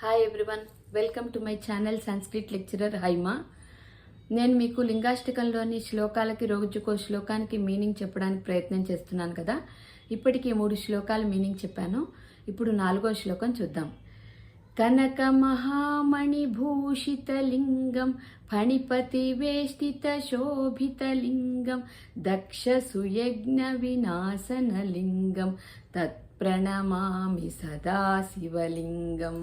Hi everyone welcome to my channel Sanskrit lecturer Haima నేను మీకు లింగాష్టకంలోని శ్లోకాలకి రోజుకో శ్లోకానికి మీనింగ్ చెప్పడానికి ప్రయత్నం చేస్తున్నాను కదా. ఇప్పటికీ మూడు శ్లోకాల మీనింగ్ చెప్పాను. ఇప్పుడు నాలుగో శ్లోకం చూద్దాం. కనక మహామణి భూషిత లింగం సదా శివలింగం.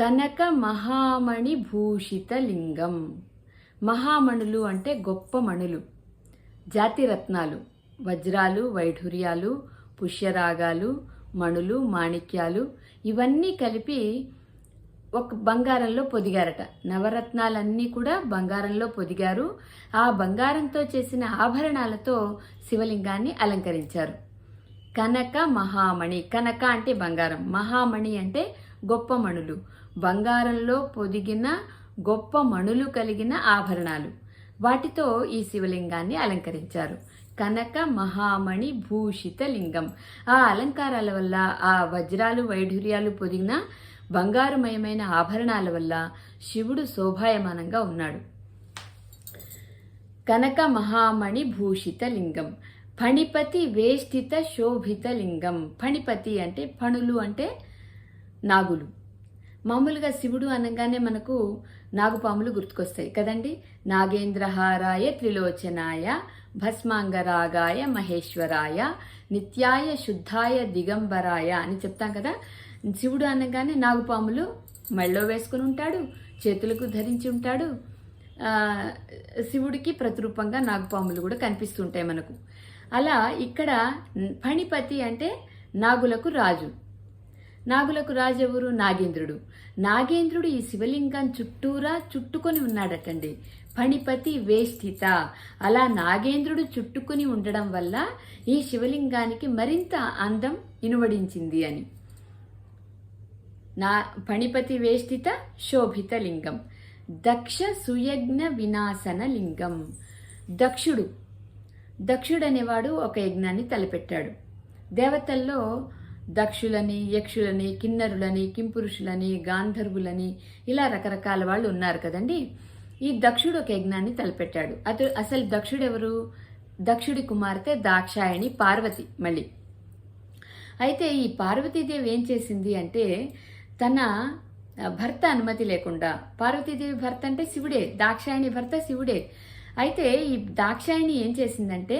కనక మహామణి భూషిత లింగం. మహామణులు అంటే గొప్ప మణులు. జాతిరత్నాలు వజ్రాలు వైఢూర్యాలు పుష్యరాగాలు మణులు మాణిక్యాలు ఇవన్నీ కలిపి ఒక బంగారంలో పొదిగారట. నవరత్నాలన్నీ కూడా బంగారంలో పొదిగారు. ఆ బంగారంతో చేసిన ఆభరణాలతో శివలింగాన్ని అలంకరించారు. కనక మహామణి కనక అంటే బంగారం. మహామణి అంటే గొప్ప మణులు. బంగారంలో పొదిగిన గొప్ప మణులు కలిగిన ఆభరణాలు. వాటితో ఈ శివలింగాన్ని అలంకరించారు. కనక మహామణి భూషిత లింగం. ఆ అలంకారాల వల్ల ఆ వజ్రాలు వైఢూర్యాలు పొదిగిన బంగారుమయమైన ఆభరణాల వల్ల శివుడు శోభాయమానంగా ఉన్నాడు. కనక మహామణి భూషిత లింగం. ఫణిపతి వేష్టిత శోభిత లింగం. ఫణిపతి అంటే ఫణులు అంటే నాగులు. మామూలుగా శివుడు అనగానే మనకు నాగుపాములు గుర్తుకొస్తాయి. కదండి? నాగేంద్రహారాయ త్రిలోచనాయ భస్మాంగరాగాయ మహేశ్వరాయ నిత్యాయ శుద్ధాయ దిగంబరాయ అని చెప్తాం కదా? శివుడు అనగానే నాగుపాములు మెళ్ళో వేసుకుని ఉంటాడు చేతులకు ధరించి ఉంటాడు. శివుడికి ప్రతిరూపంగా నాగుపాములు కూడా కనిపిస్తుంటాయి మనకు. అలా ఇక్కడ పణిపతి అంటే నాగులకు రాజు. నాగులకు రాజెవరు? నాగేంద్రుడు. నాగేంద్రుడు ఈ శివలింగం చుట్టూరా చుట్టుకొని ఉన్నాడటండి. పణిపతి వేష్టిత. అలా నాగేంద్రుడు చుట్టుకొని ఉండడం వల్ల ఈ శివలింగానికి మరింత అందం ఇనువడించింది అని. నా పణిపతి వేష్టిత శోభిత లింగం. దక్ష సుయజ్ఞ వినాశన లింగం. దక్షుడు. దక్షుడు అనేవాడు ఒక యజ్ఞాన్ని తలపెట్టాడు. దేవతల్లో దక్షులని యక్షులని కిన్నరులని కింపురుషులని గాంధర్వులని ఇలా రకరకాల వాళ్ళు ఉన్నారు కదండి. ఈ దక్షుడు ఒక యజ్ఞాన్ని తలపెట్టాడు. అతడు అసలు దక్షుడు ఎవరు దక్షుడి కుమార్తె దాక్షాయణి పార్వతి మళ్ళీ. అయితే ఈ పార్వతీదేవి ఏం చేసింది అంటే తన భర్త అనుమతి లేకుండా పార్వతీదేవి భర్త అంటే శివుడే దాక్షాయణి భర్త శివుడే. అయితే ఈ దాక్షాయణి ఏం చేసిందంటే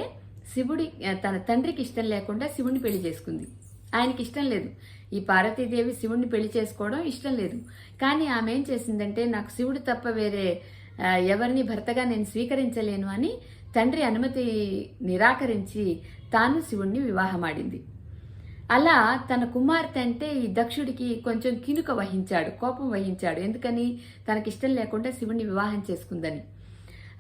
శివుడి తన తండ్రికి ఇష్టం లేకుండా శివుడిని పెళ్ళి చేసుకుంది. ఆయనకి ఇష్టం లేదు. ఈ పార్వతీదేవి శివుణ్ణి పెళ్ళి చేసుకోవడం ఇష్టం లేదు. కానీ ఆమె ఏం చేసిందంటే నాకు శివుడు తప్ప వేరే ఎవరిని భర్తగా నేను స్వీకరించలేను అని తండ్రి అనుమతి నిరాకరించి తాను శివుణ్ణి వివాహమాడింది. అలా తన కుమార్తె అంటే ఈ దక్షుడికి కొంచెం కినుక వహించాడు కోపం వహించాడు. ఎందుకని? తనకిష్టం లేకుండా శివుణ్ణి వివాహం చేసుకుందని.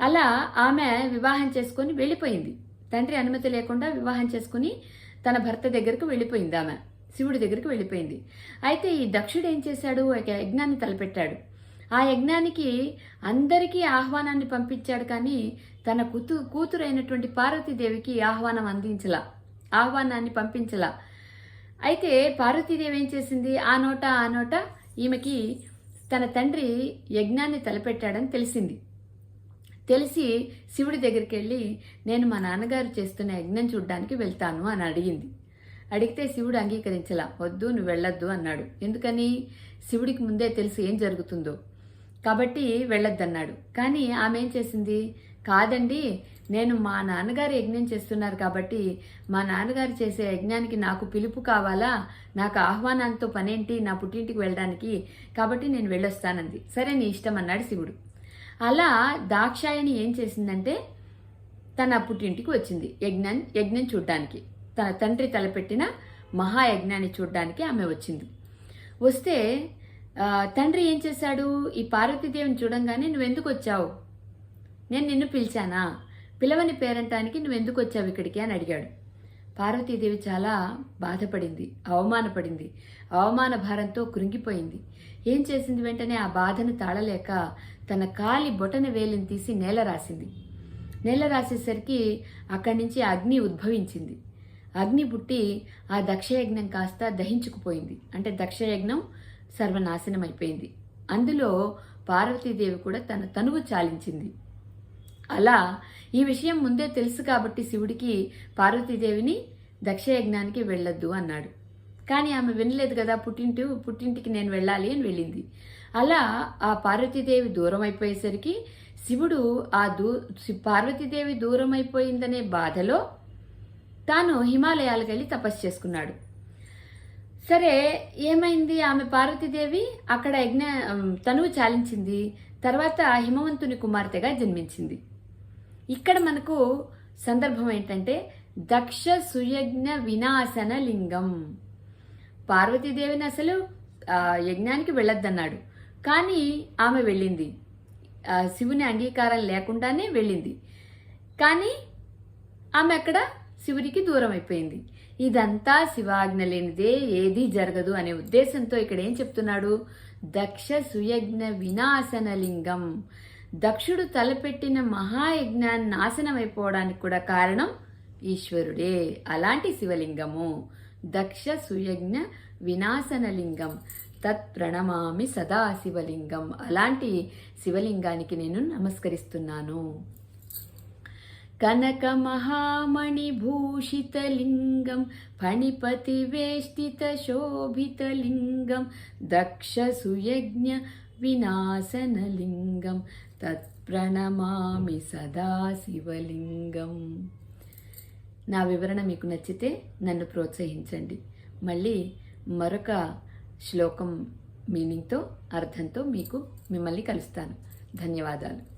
అలా ఆమె వివాహం చేసుకొని వెళ్ళిపోయింది. తండ్రి అనుమతి లేకుండా వివాహం చేసుకుని తన భర్త దగ్గరకు వెళ్ళిపోయింది ఆమె. శివుడి దగ్గరికి వెళ్ళిపోయింది. అయితే ఈ దక్షుడు ఏం చేశాడు? ఒక యజ్ఞాన్ని తలపెట్టాడు. ఆ యజ్ఞానికి అందరికీ ఆహ్వానాన్ని పంపించాడు కానీ తన కూతు కూతురైనటువంటి పార్వతీదేవికి ఆహ్వానం అందించలా. ఆహ్వానాన్ని పంపించలా. అయితే పార్వతీదేవి ఏం చేసింది? ఆ నోట ఆ నోట ఈమెకి తన తండ్రి యజ్ఞాన్ని తలపెట్టాడని తెలిసింది. తెలిసి శివుడి దగ్గరికి వెళ్ళి నేను మా నాన్నగారు చేస్తున్న యజ్ఞం చూడ్డానికి వెళ్తాను అని అడిగింది. అడిగితే శివుడు అంగీకరించలా. వద్దు నువ్వు వెళ్ళొద్దు అన్నాడు. ఎందుకని? శివుడికి ముందే తెలుసు ఏం జరుగుతుందో. కాబట్టి వెళ్ళొద్దన్నాడు. కానీ ఆమె ఏం చేసింది? కాదండి నేను మా నాన్నగారు యజ్ఞం చేస్తున్నారు కాబట్టి మా నాన్నగారు చేసే యజ్ఞానికి నాకు పిలుపు కావాలా? నాకు ఆహ్వానంతో పనేంటి? నా పుట్టింటికి వెళ్ళడానికి. కాబట్టి నేను వెళ్ళొస్తానంది. సరే నీ ఇష్టం అన్నాడు శివుడు. అలా దాక్షాయణి ఏం చేసిందంటే తన పుట్టింటికి వచ్చింది యజ్ఞం యజ్ఞం చూడ్డానికి. తన తండ్రి తలపెట్టిన మహాయజ్ఞాన్ని చూడ్డానికి ఆమె వచ్చింది. వస్తే తండ్రి ఏం చేశాడు? ఈ పార్వతీదేవిని చూడంగానే నువ్వెందుకు వచ్చావు? నేను నిన్ను పిలిచానా? పిలవని పేరంటానికి నువ్వెందుకు వచ్చావు ఇక్కడికి? అని అడిగాడు. పార్వతీదేవి చాలా బాధపడింది అవమానపడింది. అవమాన భారంతో కృంగిపోయింది. ఏం చేసింది వెంటనే ఆ బాధను తాళలేక తన కాలి బొటన వేలిని తీసి నేల రాసింది. నేల రాసేసరికి అక్కడి నుంచి అగ్ని ఉద్భవించింది. అగ్ని పుట్టి ఆ దక్షయజ్ఞం కాస్త దహించుకుపోయింది. అంటే దక్షయజ్ఞం సర్వనాశనం అయిపోయింది అందులో పార్వతీదేవి కూడా తన తనువు చాలించింది. అలా ఈ విషయం ముందే తెలుసు కాబట్టి శివుడికి పార్వతీదేవిని దక్షయజ్ఞానికి వెళ్ళొద్దు అన్నాడు. కానీ ఆమె వినలేదు కదా పుట్టింటి పుట్టింటికి నేను వెళ్ళాలి అని వెళ్ళింది. అలా ఆ పార్వతీదేవి దూరం అయిపోయేసరికి శివుడు ఆ దూ పార్వతీదేవి దూరం అయిపోయిందనే బాధలో తాను హిమాలయాలకు వెళ్ళి తపస్సు చేసుకున్నాడు. సరే ఏమైంది? ఆమె పార్వతీదేవి అక్కడ యజ్ఞ తనువు చాలించింది. తర్వాత హిమవంతుని కుమార్తెగా జన్మించింది. ఇక్కడ మనకు సందర్భం ఏంటంటే దక్ష సుయజ్ఞ వినాశన లింగం. పార్వతీదేవిని అసలు యజ్ఞానికి వెళ్ళొద్దన్నాడు. కానీ ఆమె వెళ్ళింది. శివుని అంగీకారం లేకుండానే వెళ్ళింది. కానీ ఆమె అక్కడ శివుడికి దూరం అయిపోయింది. ఇదంతా శివాజ్ఞ లేనిదే ఏదీ జరగదు అనే ఉద్దేశంతో ఇక్కడ ఏం చెప్తున్నాడు? దక్ష సుయజ్ఞ వినాశన లింగం. దక్షుడు తలపెట్టిన మహాయజ్ఞాన్ని నాశనమైపోవడానికి కూడా కారణం ఈశ్వరుడే. అలాంటి శివలింగము. దక్ష సుయజ్ఞ వినాశన లింగం తత్ ప్రణమామి సదా శివలింగం. అలాంటి శివలింగానికి నేను నమస్కరిస్తున్నాను. కనక మహామణి సుయజ్ఞ వినాశనలింగం తత్ప్రణమామి సదా శివలింగం నా వివరణ మీకు నచ్చితే నన్ను ప్రోత్సహించండి. మళ్ళీ మరొక శ్లోకం మీనింగ్తో అర్థంతో మీకు మిమ్మల్ని కలుస్తాను. ధన్యవాదాలు.